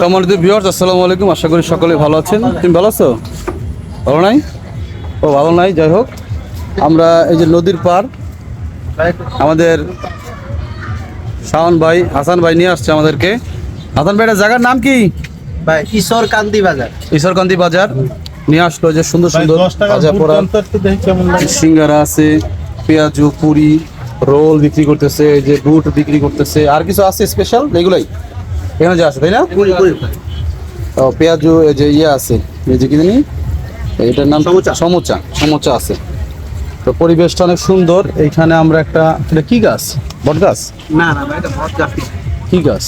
সম্মানিত ভিউয়ার্স আসসালামু আলাইকুম। আশা করি সকলে ভালো আছেন। তুমি ভালো আছো? ভালো নাই? ও ভালো নাই যাই হোক। আমরা এই যে নদীর পার আমাদের শাওন ভাই হাসান ভাই নিয়ে আসছে আমাদেরকে। হাসান ভাইয়ের জায়গার নাম কি? ভাই ঈশ্বর বাজার। ঈশ্বরকান্তি বাজার। নিয়ে আসলো যে সুন্দর সুন্দর ভাজা পোড়া। সিঙ্গারা আছে পেঁয়াজু পুরি রোল বিক্রি করতেছে যে বুট বিক্রি করতেছে। আর কিছু আছে স্পেশাল এগুলাই? এখানে যা আছে তাই না? ও পেঁয়াজু এই যে ইয়ে আছে এই যে কি জানি? এটার নাম সমুচা। সমুচা সমুচা আছে। তো পরিবেশটা অনেক সুন্দর। এইখানে আমরা একটা এটা কি গাছ? বট গাছ? না না ভাই এটা ভট গাছি। কি গাছ?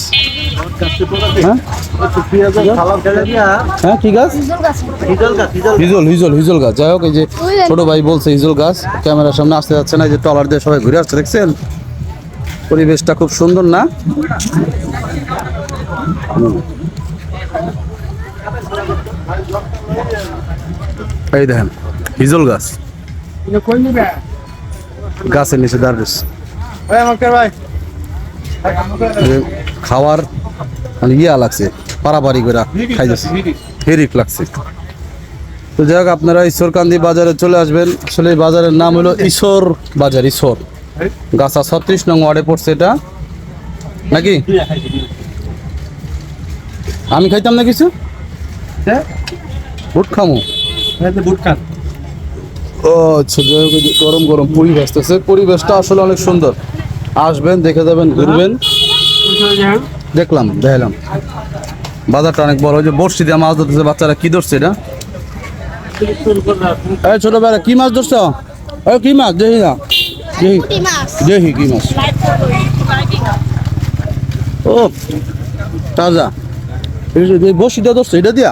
হ্যাঁ? হ্যাঁ কি গাছ? হিজল গাছ। হিজল হিজল হিজল হিজল গাছ। যাই হোক এই যে ছোট ভাই বলছে হিজল গাছ। ক্যামেরার সামনে আসতে যাচ্ছে না এই যে টলার দিয়ে সবাই ঘুরে আসছে দেখছেন? পরিবেশটা খুব সুন্দর না। এই দেখেন হিজল গাছ। গাছের নিচে দাঁড়িয়েছে খাওয়ার মানে ইয়া লাগছে পারাপারি করে খাইতেছে। হিরিক লাগছে। তো যাই হোক আপনারা ঈশ্বরকান্দি বাজারে চলে আসবেন। আসলে বাজারের নাম হলো ঈশ্বর বাজার ঈশ্বর। গাছা ছত্রিশ নং ওয়ার্ডে পড়ছে এটা। নাকি? আমি খাইতাম না কিছু? বুট খামো। বুট খান। ও আচ্ছা যাই হোক যে গরম গরম পুরি ভাজতেছে পরিবেশটা আসলে অনেক সুন্দর। আসবেন দেখে যাবেন ঘুরবেন। দেখলাম দেখালাম বাজারটা অনেক বড় ওই যে বড়শি দিয়ে মাছ ধরতেছে বাচ্চারা কি ধরছে এটা? এই ছোট বেড়া কি মাছ ধরছ? এই কি মাছ? দেখি না। দেখি কি মাছ? ও তাজা। এই যে এই বড়শিটা ধরছে এটা দিয়া?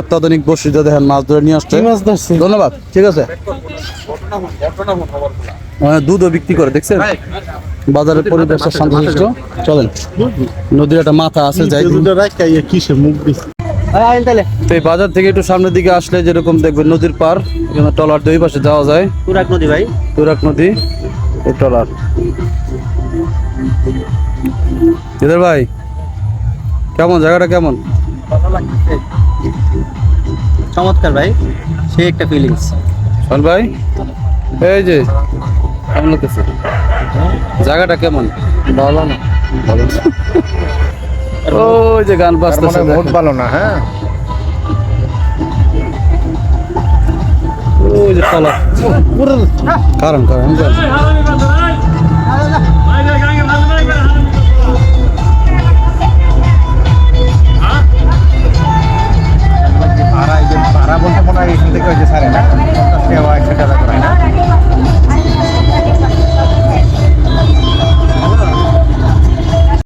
অত্যাধুনিক বড়শিটা দেখেন মাছ ধরে নিয়ে আসছে। মাছ ধরছে? ধন্যবাদ ঠিক আছে। মানে দুধও বিক্রি করে দেখছেন? বাজারের পরিবেশটা শান্তশিষ্ট চলেন নদীর একটা মাথা আছে যাই কিসে মুখ দিচ্ছে তো এই বাজার থেকে একটু সামনের দিকে আসলে যেরকম দেখবেন নদীর পার এখানে টলার দুই পাশে যাওয়া যায়। তুরাক নদী ভাই। তুরাক নদী এই টলার। ইদার ভাই কেমন? জায়গাটা কেমন? চমৎকার ভাই সে একটা ফিলিংস শোন ভাই এই যে কেমন লাগতেছে? জায়গাটা কেমন? ভালো না। ভালো ওই যে গান বাজতেছে মোট ভালো না হ্যাঁ? ওই যে তলা কারণ কারণ।